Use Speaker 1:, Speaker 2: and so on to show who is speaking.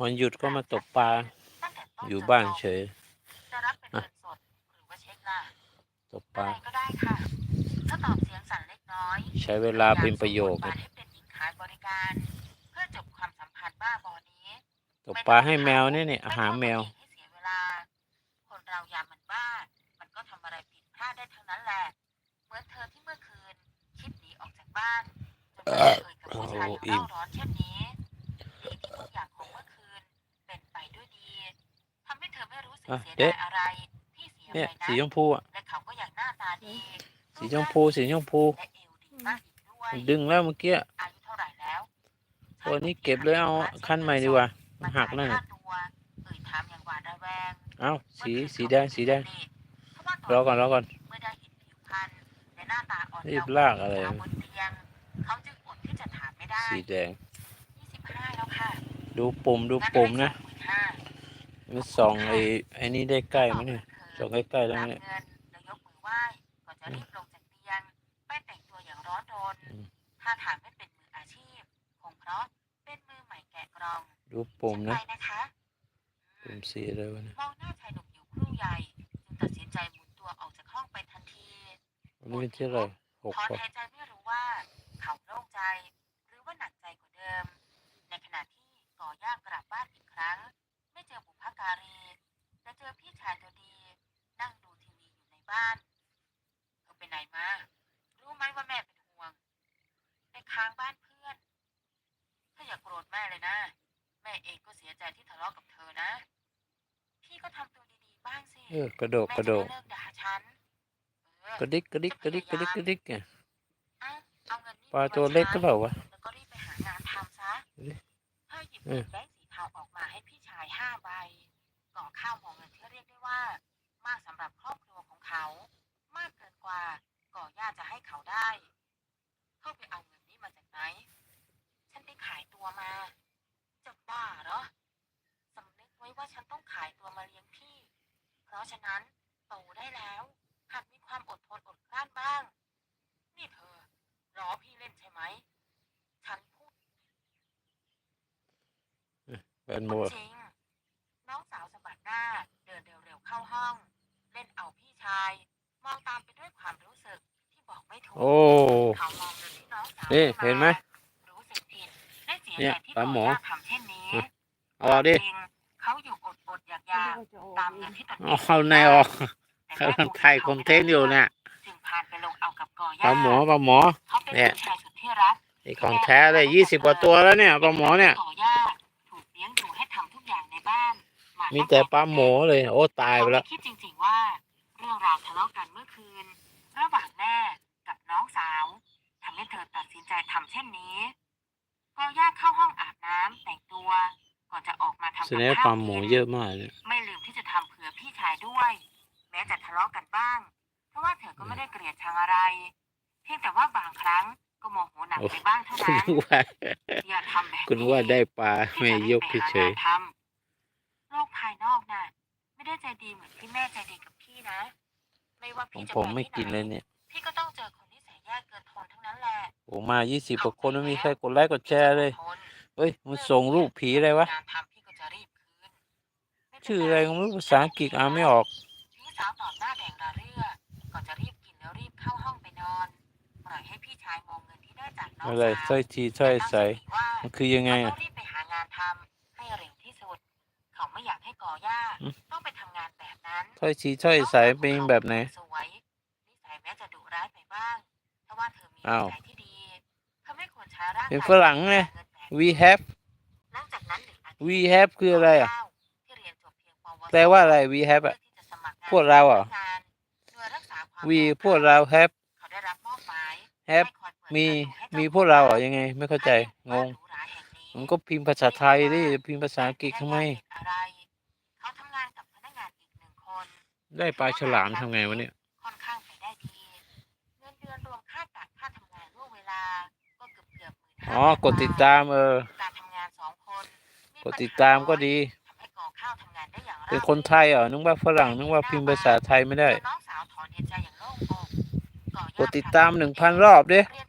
Speaker 1: วันหยุดก็มาตกปลา
Speaker 2: ตั้งแต่ต้น
Speaker 1: อยู่
Speaker 2: จน
Speaker 1: บ้าน
Speaker 2: จบ
Speaker 1: เฉย
Speaker 2: จะรับเป็นเงินสดหรือว่าเช็คล่ะ
Speaker 1: ตกปลา
Speaker 2: อะไรก็ได้ค่ะถ้าตอบเสียงสั่นเล็กน้อย
Speaker 1: ใช้เวลาเป็นประโยชน์
Speaker 2: พาามสวมบทบาทให้เป็นหญิงขายบริการ เพื่อจบความสัมพันธ์บ้าบอนี้
Speaker 1: ตกปลาให้แมวเนี่ยเนี่ยอาหารแมว
Speaker 2: ไต้องให้เสียเวลา คนเรายามมันบ้า มันก็ทำอะไรผิดพลาดได้ทั้งนั้นแหละเหมือนเธอที่เมื่อคืนคิดหนีออกจากบ้านจนไปเอ่ยกับผู้ชายอย่าง
Speaker 1: โอ้อิ่ม
Speaker 2: เล่าร้อนเช่นนี้ดีที่ทุกอย่างของเมื่อคืน เป็นไปด้วยดีทำให้เธ อไม่รู้สึก
Speaker 1: อะ
Speaker 2: เสีย
Speaker 1: เด็
Speaker 2: ดายอะไรที่เสีย
Speaker 1: เนี่ย
Speaker 2: ไปนะ
Speaker 1: สีชมพูอะ
Speaker 2: และเขาก็อย่างหน้าตาดี
Speaker 1: สีชมพูสีชมพู
Speaker 2: และเอวดีมากอีกด้วย
Speaker 1: ดึงแล้วเมื่อกี้
Speaker 2: อายุเท่าไหร่แล้ว
Speaker 1: ตัวนี้เก็บเลยเอาคันใหม่ดีกว่ามันหักแล้ว
Speaker 2: มา
Speaker 1: เนี่ย
Speaker 2: จ่ายค่าตัวเอ่ยถามอย่างหวาดระแวง
Speaker 1: เอาสีสีแดงสีแดง
Speaker 2: เพราะว่าต
Speaker 1: รอก่อนรอก่อน
Speaker 2: เมื่อได้เห็นผิวพรรณและหน้าตาอ่อน
Speaker 1: รี
Speaker 2: เยา
Speaker 1: บ
Speaker 2: ว์
Speaker 1: ลากอะไร
Speaker 2: ของสาวบนเตียงเขาจึงอดที่จะถามไม่ได้
Speaker 1: สีแดง
Speaker 2: 25แล้วค่ะ
Speaker 1: ดูปุ่มดูปุ่มนะ
Speaker 2: งั้ให้
Speaker 1: มันส่องไอ้ไอ้นี่ได้ใกล้ไหมเนี่ยส่องใกล้ๆแล้วเนี่ย
Speaker 2: เงินแล้วยกมือไหว้ก่อนจะรีบลงจากเตียงไปแต่งตัวอย่างร้อนรน
Speaker 1: อืม
Speaker 2: ท่าทางไม่เป็นมืออาชีพ คงเพราะเป็นมือใหม่แกะกรอง
Speaker 1: ดูปุ่มนะ
Speaker 2: ไปนะคะอื
Speaker 1: ปุ่
Speaker 2: ม
Speaker 1: มสีอะไรวะเนี่ย
Speaker 2: มองหน้าชายหนุ่มอยู่ครู่ใหญ่ จึงตัดสินใจหมุนตัวออกจากห้องไปทันที
Speaker 1: อันนี้เป็นที่อะไรหก
Speaker 2: ถอน
Speaker 1: ป่ะ
Speaker 2: หายใจไม่รู้ว่า เขาโล่งใจ หรือว่าหนักใจกว่าเดิม ในขณะที่ก่อย่างกลับบ้านอีกครั้ง ไม่เจอบุพการีแต่เจอพี่ชายตัวดี นั่งดูทีวีอยู่ใน บ้านเธอไปไหนมา รู้ไหมว่าแม่เป็นห่วง ไปค้างบ้านเพื่อนเธออย่าโกรธแม่เลยนะ แม่เองก็เสียใจที่ทะเลาะกับเธอนะ พี่ก็ทำตัวดีๆบ้างสิ
Speaker 1: เออกระโดด
Speaker 2: แม่
Speaker 1: กระ
Speaker 2: จะ
Speaker 1: โด
Speaker 2: ได้
Speaker 1: ด
Speaker 2: เลิกด่าฉันเออก
Speaker 1: ระดิกกระดิกกระดิกกระดิกกระดิกเนี่ย
Speaker 2: อะเอาเงินนี่
Speaker 1: ปลาตัวเล็กก็เปล่าวะ
Speaker 2: แล้วก็รีบไปหางานทำซะ
Speaker 1: ดูดิ
Speaker 2: เธอหยิบ
Speaker 1: เอ
Speaker 2: เงิ
Speaker 1: อ
Speaker 2: นแบงค์สีเทาออกมาให้พี่ชายห้าใบก่อข้าวหมองเงินที่เรียกได้ว่า มากสำหรับครอบครัวของเขา มากเกินกว่าก่อย่าจะให้เขาได้เขาไปเอาเงินนี้มาจากไหน ฉันไปขายตัวมาจะบ้าเหรอสำนึกไว้ว่าฉันต้องขายตัวมาเลี้ยงพี่ เพราะฉะนั้นโตได้แล้วหัดมีความอดทนอดกลั้นบ้าง นี่เธอล้อพี่เล่นใช่ไหม ฉันพูด
Speaker 1: แบนโม
Speaker 2: จริง น้องสาวสะบัดหน้า เดินเร็วๆเข้าห้อง เล่นเอาพี่ชาย มองตามไปด้วยความรู้สึกที่บอกไม่ถูก
Speaker 1: โอ้
Speaker 2: เขามองเดินที่น้องสาว
Speaker 1: นี่
Speaker 2: ขึ้า
Speaker 1: เห็นไหม
Speaker 2: รู้สึกผิดและเสีย
Speaker 1: เนี่
Speaker 2: ใจ
Speaker 1: ย
Speaker 2: ที่
Speaker 1: ปลาหมอ
Speaker 2: ก่ย่ทำเช่นนี้
Speaker 1: เอาออกดิ
Speaker 2: จริง เขาอยู่อดอดๆอยากอยากๆตามเงินที่ตนเอง
Speaker 1: เอาเข้าในออก
Speaker 2: แต่
Speaker 1: กำลังถ่ายคอนเทนต์อยู่เนี่ย
Speaker 2: จึงพานไปลงเอากับก่อ
Speaker 1: ปลา
Speaker 2: ย่า
Speaker 1: หมอปลาหมอ
Speaker 2: เขาเป็น
Speaker 1: เนี่ย
Speaker 2: พี่ชายสุดที่รัก
Speaker 1: นี่ของแท้เลยยี่สิบกว่าตัวแล้วเนี่ยปลาหมอเนี่ย
Speaker 2: ต่อย่าถูกเลี้ยงดูให้ทำทุกอย่างในบ้านหา
Speaker 1: มีแต่ปลาหมอเลย โอ้ตายไปแล้ว
Speaker 2: เขาม่คิดจริง ๆว่า เรื่องราวทะเลาะกันเมื่อคืนระหว่างแม่กับน้องสาวทำให้เธอตัดสินใจทำเช่นนี้ก็ย่าเข้าห้องอาบน้ำแต่งตัว ก่อนจะออกมาทำ
Speaker 1: แส
Speaker 2: กับ
Speaker 1: ดงว่าป
Speaker 2: ข้า
Speaker 1: ลาวหมอเยอะมากเลย
Speaker 2: ไม่ลืมที่จะทำเผื่อพี่ชายด้วย แม้จะทะเลาะกันบ้าง เพราะว่าเธอก็ไม่ได้เกลียดชังอะไร เพียงแต่ว่าบางครั้งก็โมโหหนักไปบ้างเท่า
Speaker 1: คุณ
Speaker 2: นั้น
Speaker 1: ว่า
Speaker 2: อย่าทำแบบนี้
Speaker 1: คุณว่าได้ปลาไม่ยกเฉย
Speaker 2: ทำโลกภายนอกน่ะ ไม่ได้ใจดีเหมือนที่แม่ใจดีกับพี่นะ ไม่ว่า
Speaker 1: ๆผ
Speaker 2: พี่
Speaker 1: ม
Speaker 2: จะ
Speaker 1: ผม
Speaker 2: ป
Speaker 1: ไม่
Speaker 2: ที่
Speaker 1: กิน
Speaker 2: ห
Speaker 1: เลยเนี่ย
Speaker 2: พี่ก็ต้องเจอคนที่แสนแย่เกินทนทั้งนั้นแหละ
Speaker 1: โอ้มายี่สิบกว่าคนไม่มีใครกดไลค์กดแชร์เลย เฮ้ยมันส่งรูปผีอะไรวะ
Speaker 2: งานทำพี่ก็จะรีบคืนม่เป็น
Speaker 1: ชื่ออะไรก็ไม่รู้ภาษาอังกฤษอ่านไม่ออก
Speaker 2: พี่สาวตอบหน้าแดงระเรื่อก่อนจะรีบกินแล้วรีบเข้าห้องไปนอนปล่อยให้พี่ชายมองเงินที่ได้จากน้อง
Speaker 1: อะไร
Speaker 2: สาว
Speaker 1: ถ้อยทีถ้อยใส
Speaker 2: แต่ตั้งสติว่า
Speaker 1: มันคือยังไง
Speaker 2: เขา
Speaker 1: อะ
Speaker 2: ต้องรีบไปหางานทำให้เร็วที่สุด เขาไม่อยากให้ก่อย่า
Speaker 1: อืม
Speaker 2: ต้องไปทำงานแบบนั้น
Speaker 1: ถ้อยทีถ้อยใสเป็นแบบไหน
Speaker 2: สวยนิสัยแม้จะดุร้ายไปบ้างแต่ว่าเธอมี
Speaker 1: อ้าว
Speaker 2: นิสัยที่ดีเธอไม่ควรใช้ร่างกาย
Speaker 1: เป็นฝรั่งไง
Speaker 2: เงินแบบ
Speaker 1: we have
Speaker 2: หลังจากนั้นหนึ่งอาทิตย์
Speaker 1: we have คืออะไรอะ
Speaker 2: ที่เรียนจบเพียงปวส
Speaker 1: แปลว่าอะไร we have อะ
Speaker 2: เพื่อที่จะสมัครงน
Speaker 1: พวกเราเหรอ
Speaker 2: พนักงานหน่วยรักษาความ
Speaker 1: we
Speaker 2: ปลอดภัย
Speaker 1: พวกเรา have
Speaker 2: เขาได้รับมอบหมาย
Speaker 1: have
Speaker 2: ให้คอยเปิด
Speaker 1: มี
Speaker 2: ประตูให้
Speaker 1: มี
Speaker 2: จ้
Speaker 1: พวกเราเหรอยังไง ไม่เข้าใจ งง
Speaker 2: หรูหราแห่งนี้
Speaker 1: มันก็พิมพ์ภาษาไทยดิพิมพ์ภาษาอังกฤษทำไม
Speaker 2: อะไรเขาทำงานกับพนักงานอีกหนึ่งคน
Speaker 1: ได้ปลาฉลามทำไงวะเนี่ย
Speaker 2: อบหมื่นห้า
Speaker 1: อ๋อกดติดตามเออ
Speaker 2: การทำงานสองคนมี
Speaker 1: กดติดตามก็ดี
Speaker 2: ทำให้ก่อข้าวทำงานได้อย่างราบ
Speaker 1: เป็นคนไทยเหรอนึกว่าฝรั่งนึกว่าพิมพ์ภาษาไทยไม่ได้
Speaker 2: จนน้องสาวถอนหายใจอย่างโล่งอก
Speaker 1: กดติดตามหนึ่งพันรอบดิ
Speaker 2: เรียน